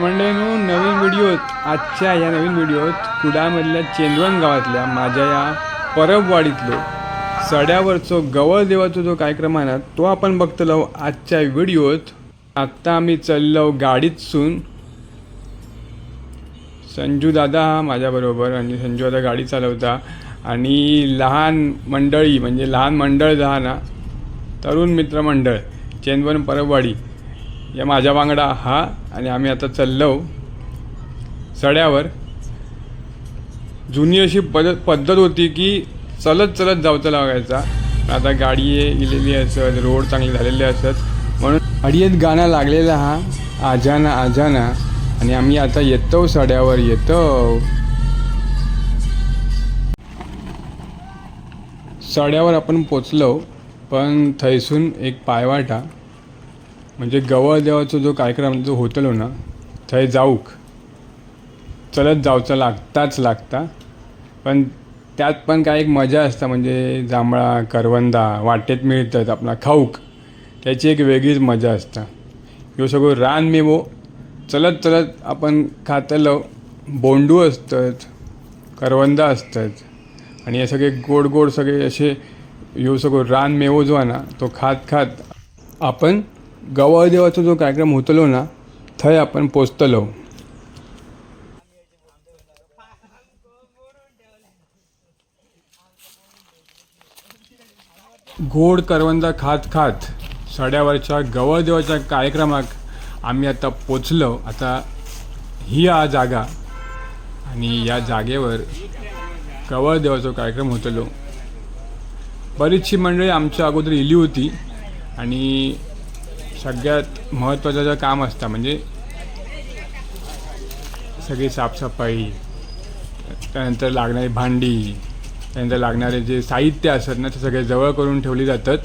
मंडळीनो नवीन व्हिडिओत आजच्या या नवीन व्हिडिओत कुडामधल्या चेंदवण गावातल्या माझ्या या परबवाडीतलो सड्यावरचो गवळ देवाचो जो कार्यक्रम आहे ना तो आपण बघतलो आजच्या व्हिडिओत. आत्ता आम्ही चाललो गाडीतसून संजू दादा हा माझ्याबरोबर आणि संजू दादा गाडी चालवता. आणि लहान मंडळी म्हणजे लहान मंडळ जो ना तरुण मित्रमंडळ चेंदवन परबवाडी. या माझ्या बांगडा हा आणि आम्ही आता चाललो सड्यावर. जुनी अशी पद पद्धत होती की चलत चलत जावचं लागायचा. आता गाडी गेलेली असत रोड चांगले झालेले असत. म्हणून अडियत गाणं लागलेला हा आजाना आजाना. आणि आम्ही आता येतो सड्यावर येतो. सड्यावर आपण पोचलो पण थैसून एक पायवाटा. म्हणजे गवळ देवाचो जो कार्यक्रम जो होतलो ना थंय जाऊक. चलत जावचो लागताच लागता. पण त्यात पण काय एक मजा असता म्हणजे जांभळा करवंदा वाटेत मिळतात आपला खाऊक. त्याची एक वेगळीच मजा असता. ह्यो सगळं रान मेवो. चलत चलत आपण खातलो बोंडू असतात करवंदा असतात. आणि हे सगळे गोड गोड सगळे असे ह्यो सगळं रान मेवो जो आहे ना तो खात खात आपण गवळदेवाचा जो कार्यक्रम होतलो ना थंय आपण पोचतलो. गोड करवंदा खात खात सड्यावरच्या गवळ देवाच्या कार्यक्रमाक आम्ही आता पोचलो. आता ही आ जागा आणि या जागेवर गवळदेवाचा कार्यक्रम होतलो. बरीचशी मंडळी आमच्या अगोदर इली होती आणि सगळ्यात महत्त्वाचं जे काम असतं म्हणजे सगळी साफसफाई त्यानंतर लागणारी भांडी त्यानंतर लागणारे जे साहित्य असतात ना ते सगळे जवळ करून ठेवली जातात.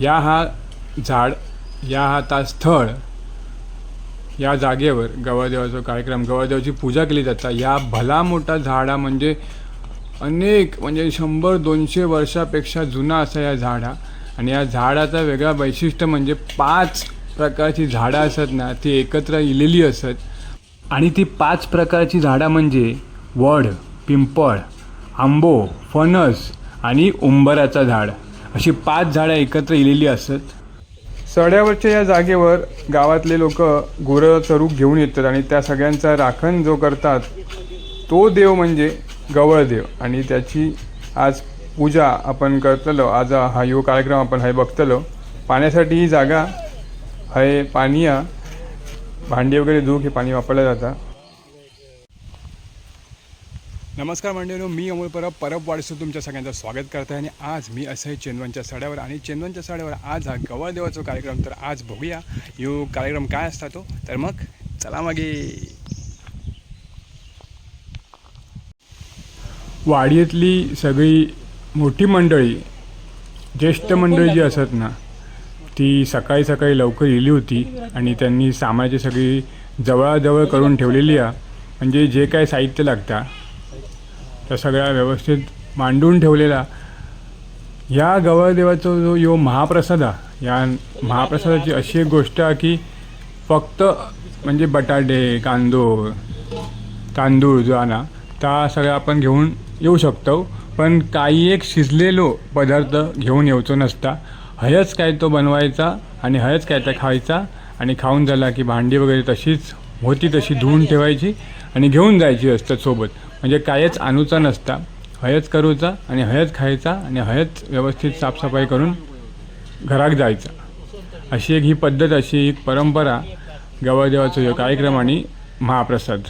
या हा झाड या हा ता स्थळ या जागेवर गवळदेवाचा कार्यक्रम गवळदेवाची पूजा केली जातात या भला मोठा झाडा म्हणजे अनेक म्हणजे शंभर दोनशे वर्षापेक्षा जुना असा या झाड. हा आणि या झाडाचा वेगळा वैशिष्ट्य म्हणजे पाच प्रकारची झाडं असत ना ती एकत्र इलेली असत. आणि ती पाच प्रकारची झाडं म्हणजे वड पिंपळ आंबो फणस आणि उंबराचा झाड. अशी पाच झाडं एकत्र इलेली असत. सड्यावरच्या या जागेवर गावातले लोक गुरं चरूक घेऊन येतात आणि त्या सगळ्यांचा राखण जो करतात तो देव म्हणजे गवळदेव. आणि त्याची आज पूजा आपण करतलो आज हा यो कार्यक्रम आपण हाय बघतलो. पाण्यासाठी ही जागा हय पाणी भांडी वगैरे धुवूक हे पाणी वापरलं जातं. नमस्कार मंडळीनो मी अमोल परब परब वाडसून तुमच्या सगळ्यांचं स्वागत करत आहे आणि आज मी असं आहे चेंदवनच्या सड्यावर आणि चेंदवनच्या सड्यावर आज हा गवळ देवाचा कार्यक्रम तर आज बघूया यो कार्यक्रम काय असता तो. तर मग चला मागे. वाडीतली सगळी मोठी मंडळी ज्येष्ठ मंडळी जी असत ना ती सकाळी सकाळी लवकर येली होती आणि त्यांनी सामानाची सगळी जवळजवळ करून ठेवलेली आहे. म्हणजे जे काय साहित्य लागतं त्या सगळ्या व्यवस्थित मांडून ठेवलेला या गवळदेवाचा जो यो महाप्रसाद आहे या महाप्रसादाची अशी एक गोष्ट आहे की फक्त म्हणजे बटाटे कांदो तांदूळ जो आहे ना त्या सगळ्या आपण घेऊन येऊ शकतो. पण काही एक शिजलेलो पदार्थ घेऊन येऊचो नसता हयच काय तो बनवायचा आणि हयच काय त्या खायचा आणि खाऊन झाला की भांडी वगैरे तशीच होती तशी धुवून ठेवायची आणि घेऊन जायची असतात सोबत. म्हणजे कायच आणूचा नसता हयच करूचा आणि हयच खायचा आणि हयच व्यवस्थित साफसफाई करून घराक जायचा. अशी एक ही पद्धत अशी एक परंपरा गवळदेवाचा कार्यक्रम आणि महाप्रसाद.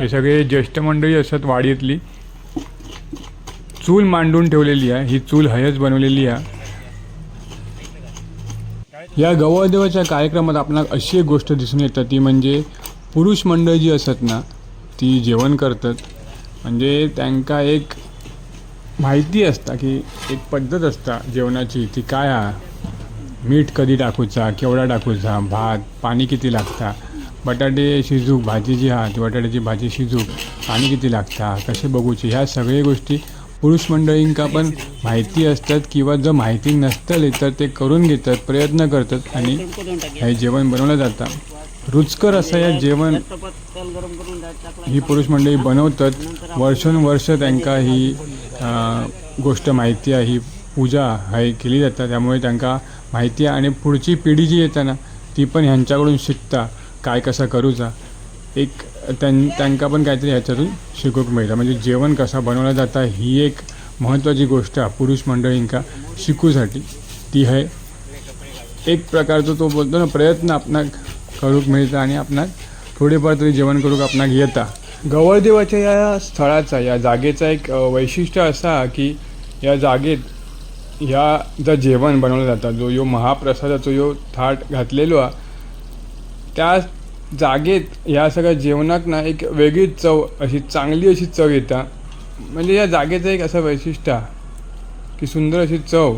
हे सगळे ज्येष्ठ मंडळी असतात वाडीतली. चूल मांडून ठेवलेली आहे ही चूल हयच बनवलेली आहे. या गवळदेवाच्या कार्यक्रमात आपल्याला अशी एक गोष्ट दिसून येतं ती म्हणजे पुरुष मंडळ जी असत ना ती जेवण करतात. म्हणजे त्यांका एक माहिती असता की एक पद्धत असता जेवणाची ती काय हा? मीठ कधी टाकूचा केवढा टाकूचा भात पाणी किती लागता? बटाटे शिजूक भाजी जी हा ती बटाट्याची भाजी शिजूक पाणी किती लागता कसे बघूची ह्या सगळ्या गोष्टी पुरुष मंडळींका पण माहिती असतात किंवा जर माहिती नसतले तर ते करून घेतात प्रयत्न करतात आणि हे जेवण बनवलं जातं. रुचकर असं या जेवण ही पुरुष मंडळी बनवतात. वर्षानुवर्ष त्यांका ही गोष्ट माहिती आहे ही पूजा हे केली जाता. त्यामुळे त्यांका माहिती आहे आणि पुढची पिढी जी येते ना ती पण ह्यांच्याकडून शिकता. काय कसा करूचा एक त्यां त्यांका पण काहीतरी ह्याच्यातून शिकूक मिळतं. म्हणजे जेवण कसा बनवलं जाता ही एक महत्त्वाची गोष्ट आहे पुरुष मंडळींका शिकूसाठी. ती आहे एक प्रकारचा तो बोलतो ना प्रयत्न आपणाक करूक मिळता आणि आपणाक थोडेफार तरी जेवण करूक आपणाक येता. गवळदेवाच्या या स्थळाचा या जागेचा एक वैशिष्ट्य असा की या जागेत ह्या जर जेवण बनवलं जातं. जो यो महाप्रसादाचो यो थाट घातलेलो हा त्या जागेत ह्या सगळ्या जेवणाक ना एक वेगळीच चव अशी चांगली अशी चव येता. म्हणजे या जागेचं एक असं वैशिष्ट्य की सुंदर अशी चव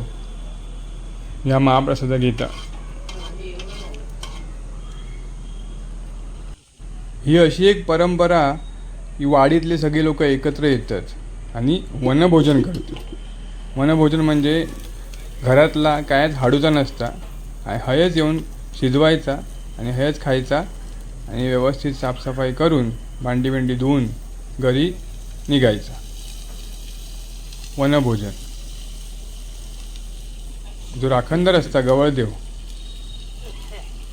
ह्या महाप्रसादाक येता. ही अशी एक परंपरा की वाडीतले सगळे लोक एकत्र येतात आणि वनभोजन करतात. वनभोजन म्हणजे घरातला कायच हाडूचा नसता हयच येऊन शिजवायचा आणि हयच खायचा आणि व्यवस्थित साफसफाई करून भांडी बिंडी धुवून घरी निघायचा. वनभोजन. जो राखणदार असता गवळदेव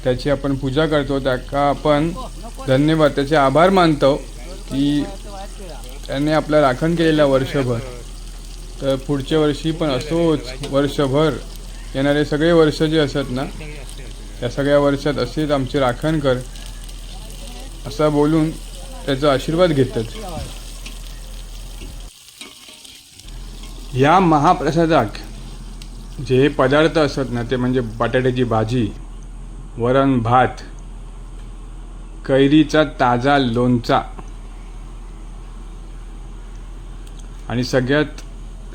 त्याची आपण पूजा करतो त्याका आपण धन्यवाद त्याचे आभार मानतो की त्याने आपलं राखण केलेलं वर्षभर. तर पुढच्या वर्षी पण असोच वर्षभर येणारे सगळे वर्ष जे असत ना त्या सगळ्या वर्षात असेच आमची राखण कर. असं बोलून त्याचा आशीर्वाद घेतात. या महाप्रसादाक जे पदार्थ असत ना ते म्हणजे बटाट्याची भाजी वरण भात कैरीचा ताजा लोणचा आणि सगळ्यात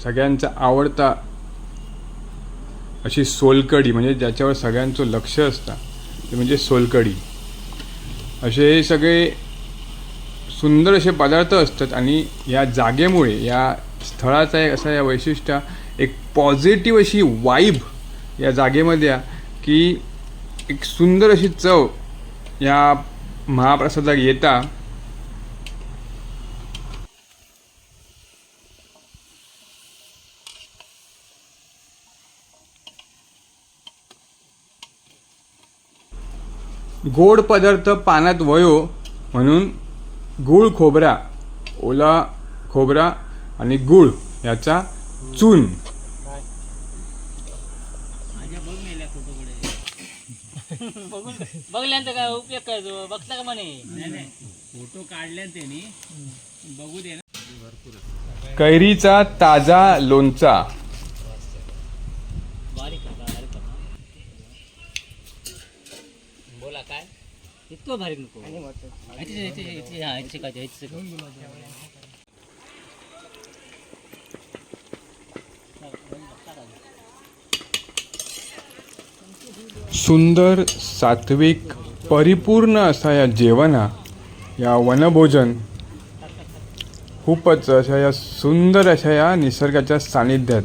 सगळ्यांचा आवडता अशी सोलकडी म्हणजे ज्याच्यावर सगळ्यांचं लक्ष असतं ते म्हणजे सोलकडी असे हे सगळे सुंदर असे पदार्थ असतात आणि या जागेमुळे या स्थळाचा एक असा या वैशिष्ट्य एक पॉझिटिव्ह अशी वाईब या जागेमध्ये की एक सुंदर अशी चव या महाप्रसादात येता. गोड पदार्थ पाण्यात वयो म्हणून गूळ खोबरा ओला खोबरा आणि गूळ याचा चून. बघल्यानंतर काय उपयोग काय तो? बघता का म्हणे? फोटो काढले त्यांनी. बघू दे ना. कैरीचा ताजा लोणचा बारीक का बारीक का बोला काय? इतकं भारी नको. हा, काय. सुंदर सात्विक परिपूर्ण असा या जेवणा या वनभोजन खूपच अशा या सुंदर अशा या निसर्गाच्या सानिध्यात.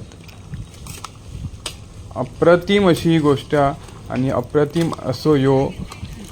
अप्रतिम अशी ही गोष्ट आणि अप्रतिम असो यो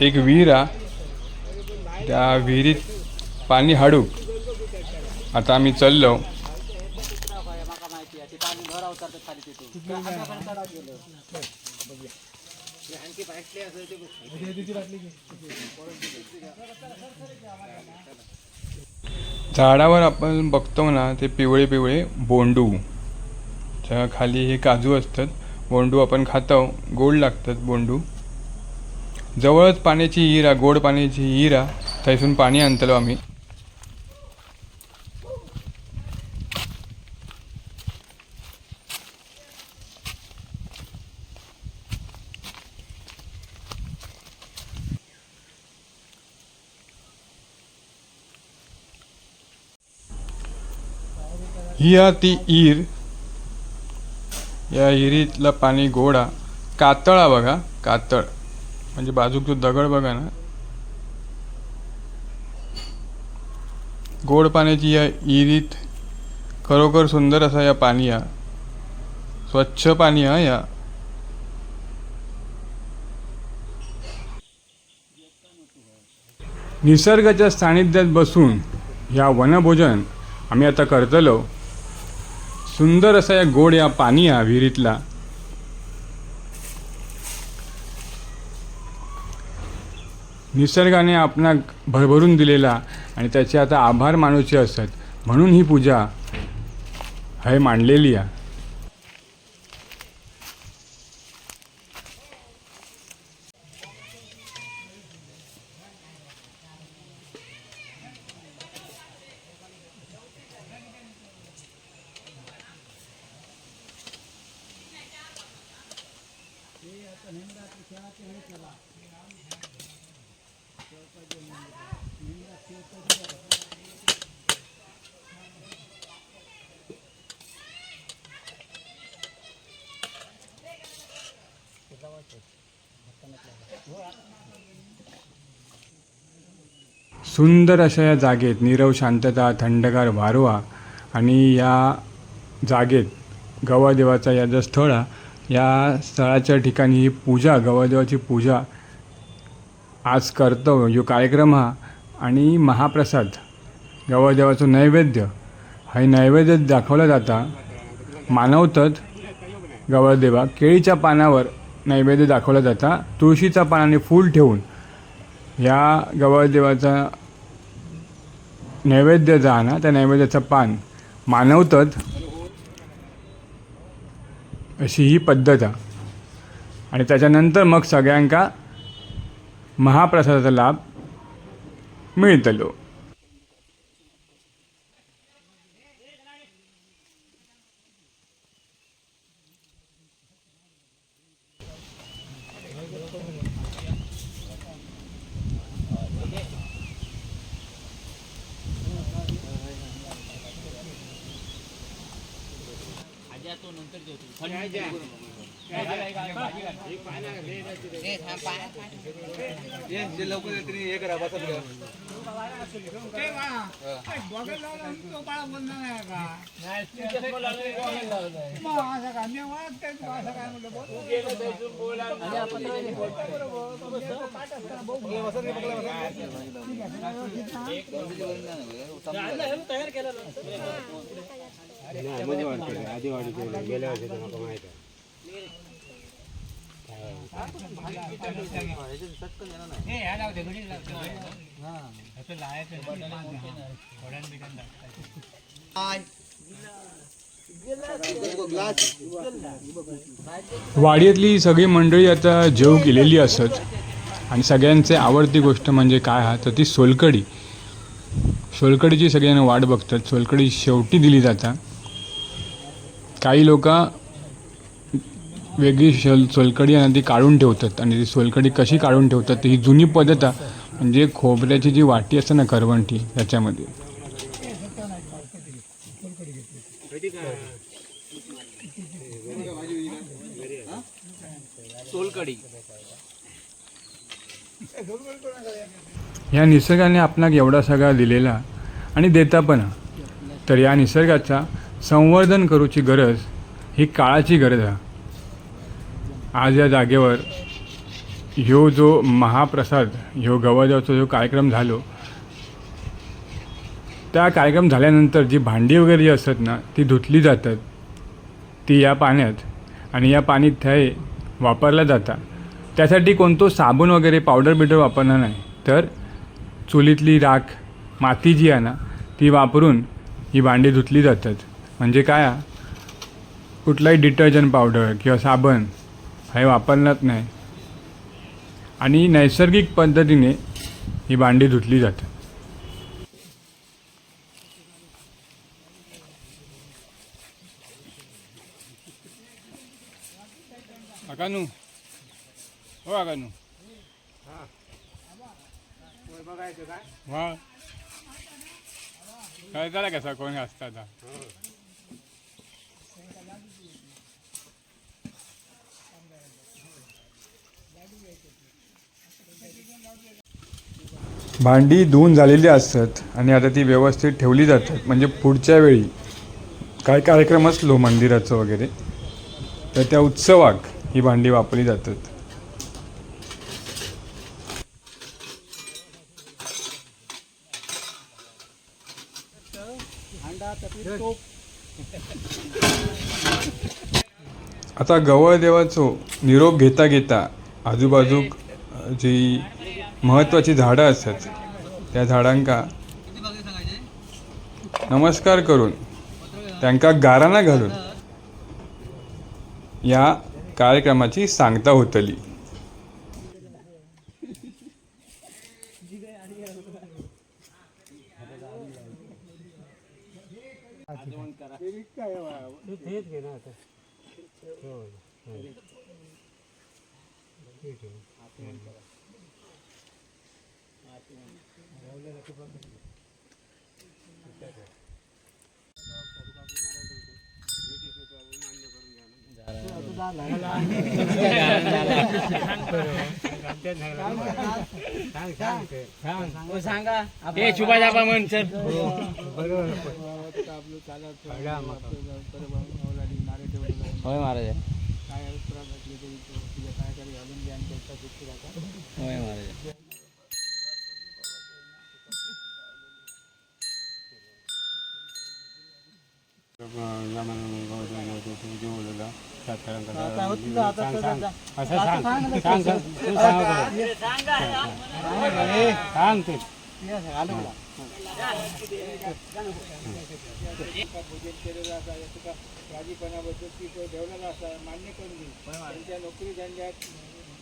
एक विहीर आहे त्या विहिरीत पाणी हाडूक आता आम्ही चाललो. झाडावर आपण बघतो ना ते पिवळे पिवळे बोंडू. च्या खाली हे काजू असतात. बोंडू आपण खातो. गोड लागतात बोंडू. जवळच पाण्याची हिरा गोड पाण्याची हिरा आहे थंयसून पाणी आणतलो आम्ही. ही ती ईर या हिरीतलं पाणी गोडा कातळा बघा कातळ. म्हणजे बाजूक तो दगड बघा ना गोड पाण्याची या इरीत खरोखर सुंदर असा या पाणी हा स्वच्छ पाणी हा या. निसर्गाच्या सानिध्यात बसून या वनभोजन आम्ही आता करतलो. सुंदर असा या गोड या पाणी हा विहिरीतला. निसर्गाने आपणा भरभरून दिलेला आणि त्याचे आता आभार मानूचे असतात म्हणून ही पूजा हे मांडलेली आहे. सुंदर अशा या जागेत नीरव शांतता थंडगार वारवा आणि या जागेत गवादेवाचा या जो स्थळ हा, या स्थळाच्या ठिकाणी ही पूजा गवादेवाची पूजा आज करतो जो कार्यक्रम हा आणि महाप्रसाद गवादेवाचं नैवेद्य हे नैवेद्य दाखवला जाता. मानवतात गवादेवा केळीच्या पानावर नैवेद्य दाखवला जाता. तुळशीचा पानाने आणि फूल ठेवून या गवळदेवाचा नैवेद्य जा ना त्या नैवेद्याचं पान मानवतात अशी ही पद्धत आहे. आणि त्याच्यानंतर मग सगळ्यांका महाप्रसादाचा लाभ मिळतलो. लवकर हे करा बसा तो नंतर जेवतो वाडीतली सगळी मंडळी आता जेव केलेली असत. आणि सगळ्यांचे आवडती गोष्ट म्हणजे काय हा? तर ती सोलकडी सोलकडीची सगळ्यांना वाट बघतात. सोलकडी शेवटी दिली जातात काही लोक वेगळी शोल सोलकडी आणि ती काढून ठेवतात. आणि ती सोलकडी कशी काढून ठेवतात ती ही जुनी पद्धत आहे. म्हणजे खोबऱ्याची जी वाटी असते ना करवंटी त्याच्यामध्ये. ह्या निसर्गाने आपणाक एवढा सगळा दिलेला आणि देता पण. तर या निसर्गाचा संवर्धन करूची गरज ही काळाची गरज आहे. आज या जागेवर ह्यो जो महाप्रसाद ह्यो गवादेवाचा जो कार्यक्रम झालो त्या कार्यक्रम झाल्यानंतर जी भांडी वगैरे जी असतात ना ती धुतली जातात ती या पाण्यात आणि या पाणी थंय वापरल्या जातात. त्यासाठी कोणतो साबण वगैरे पावडर बिडर वापरणार नाही. तर चुलीतली राख माती जी आहे ना ती वापरून ही भांडी धुतली जातात. म्हणजे काय? कुठलाही डिटर्जंट पावडर किंवा साबण हे वापरण्यात नाही. आणि नैसर्गिक पद्धतीने ही भांडी धुतली जातात अकानू. हो अकानू. वा. काय झाला कसा? कोणी असता भांडी धुवून झालेली असतात आणि आता ती व्यवस्थित ठेवली जातात. म्हणजे पुढच्या वेळी काय कार्यक्रम असलो मंदिराचं वगैरे तर त्या उत्सवाक ही भांडी वापरली जातात. आता गवळ देवाचो निरोप घेता घेता आजूबाजूक जी महत्त्वाची झाडं असतात. त्या झाडांका नमस्कार करून त्यांका गाराना घालून या कार्यक्रमाची सांगता होतली. हे शुभा जाबा म्हण सर होय महाराज. होय महाराज. मुलगा सांग ते राजीपणाबद्दल ती ठेवलेला असा मान्य करून घेईल त्या नोकरी धंद्यात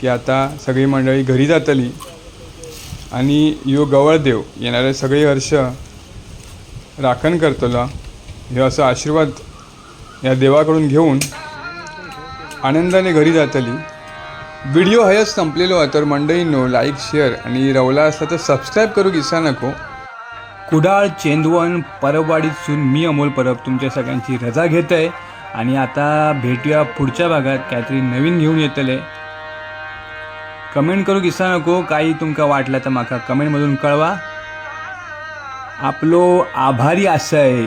की आता सगळी मंडळी घरी जातली आणि यो गवळदेव येणारे सगळे हर्ष राखण करतलो. ह्यो असं आशीर्वाद या देवाकडून घेऊन आनंदाने घरी जातली. व्हिडिओ हयच संपलेलो आहे तर मंडळींनो लाईक शेअर आणि रवला असला तर सबस्क्राईब करू विसरा नको. कुडाळ चेंदवण परबवाडीतसून मी अमोल परब तुमच्या सगळ्यांची रजा घेत आहे आणि आता भेटूया पुढच्या भागात काहीतरी नवीन घेऊन येतले. कमेंट करू विसरा नको काही तुमका वाटलं तर म्हाका कमेंटमधून कळवा. आपलो आभारी आसय